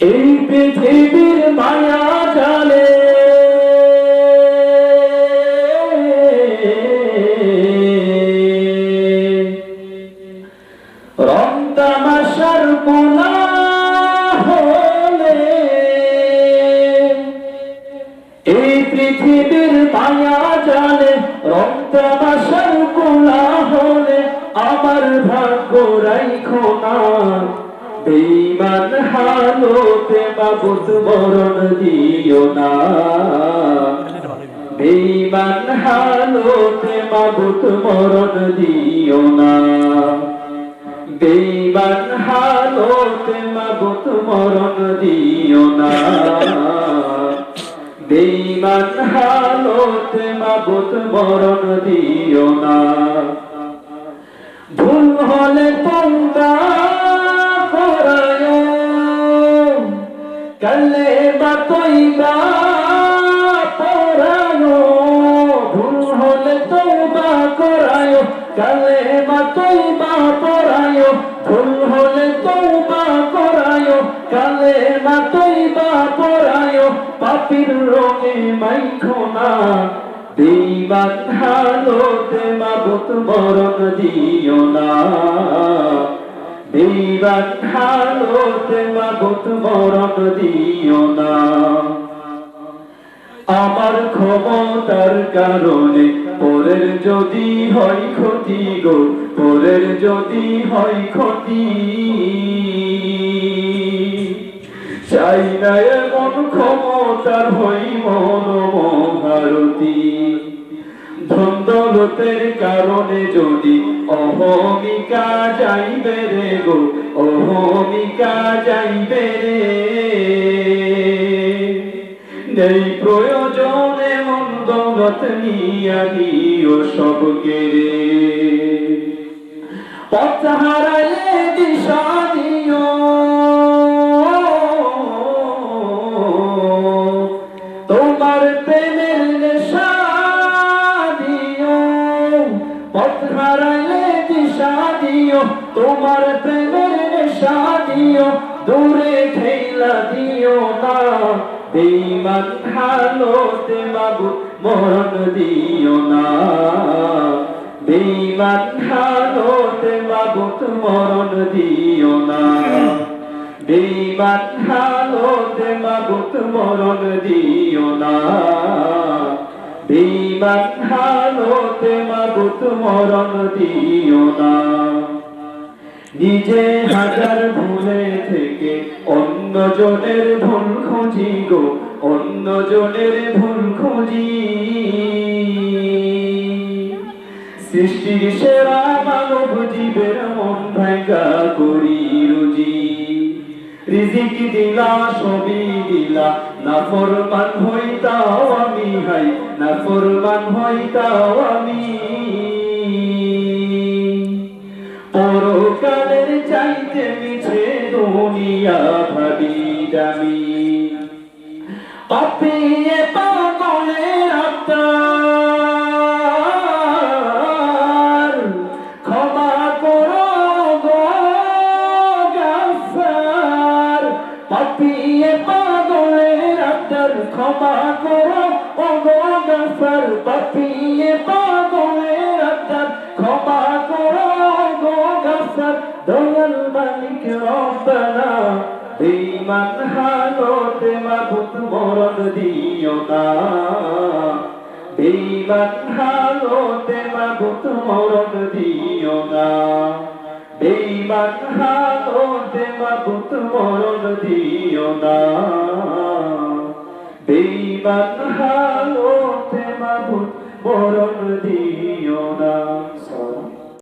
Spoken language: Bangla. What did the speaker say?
এই পৃথিবীর মায়া জালে। রং তামাশার কোনা হলে এই পৃথিবীর মায়া জালে, রং তামাশার কোনা হলে আমার ভাগ্য রাইখো না। বেইমান হালোতে বাবুত মরণ দিও না। বেইমান হালোতে বাবুত মরণ দিও না। বেইমান হালোতে বাবুত মরণ দিও না। বেইমান হালোতে বাবুত মরণ দিও না। ভুল হলে তোমরা তৈবা পরায় ভুল হলে তোমরা করায় কালে বা তৈবা পরায় পাপির রঙে মাইখো না বেইমান হালোতে মাবুত মরণ দিও না। বেইমান হালোতে মাবুত মরণ দিও না। আমার ক্ষমতার কারণে পরের যদি হয় ক্ষতি গো যদি হয় ক্ষতি, চাই না এমন ক্ষমতার হই মন মহারতী ধন্দলতের কারণে যদি অহমিকা যাইবে রে গো, অহমিকা যাইবে রে। নেই প্রয়োজনে মন্দলত নিয়া দিও সবকে রে। পথ হারালে দিশা দিও তোমার প্রেমের নেশা দিও পথ হারালে দিশা দিও। তোমার প্রেমের নেশা দিও, দূরে ঠেলা দিও না। বেইমান হালোতে বাবু মরণ হালোতে বাবুত মরণ দিও না। বেইমান হালোতে বাবুত মরণ দিও না। বেইমান হালোতে বাবুত মরণ দিও না। নিজে হাজার ভুলে থেকে অন্য জনের ভুল খুঁজি গো, অন্য জনের ভুল খুঁজি। সৃষ্টির সেরা মানব জীবের মন ভাঙ্গা করি রুজি। রিজিক দিলা, সবই দিলা, না ফরমান হইতাও আমি হাই, না ফরমান হইতাও আমি। পরকালের চাইতে মিছে দুনিয়া ভাবি দামি। পাপিয়ে পাপিয়ে পাগলের আত্মার ক্ষমা করো। ও গো গাফার পাপিয়ে পাগলের আত্মার ক্ষমা করো। গো গাফার দয়াল মালিক রব্বানা। বেঈমান হালতে মাবুত মরণ দিও না। বেঈমান হালতে মাবুত মরণ দিও না। বেঈমান হালতে মাবুত মরণ দিও না। বেঈমান হালতে মাবুত মরণ দিও না।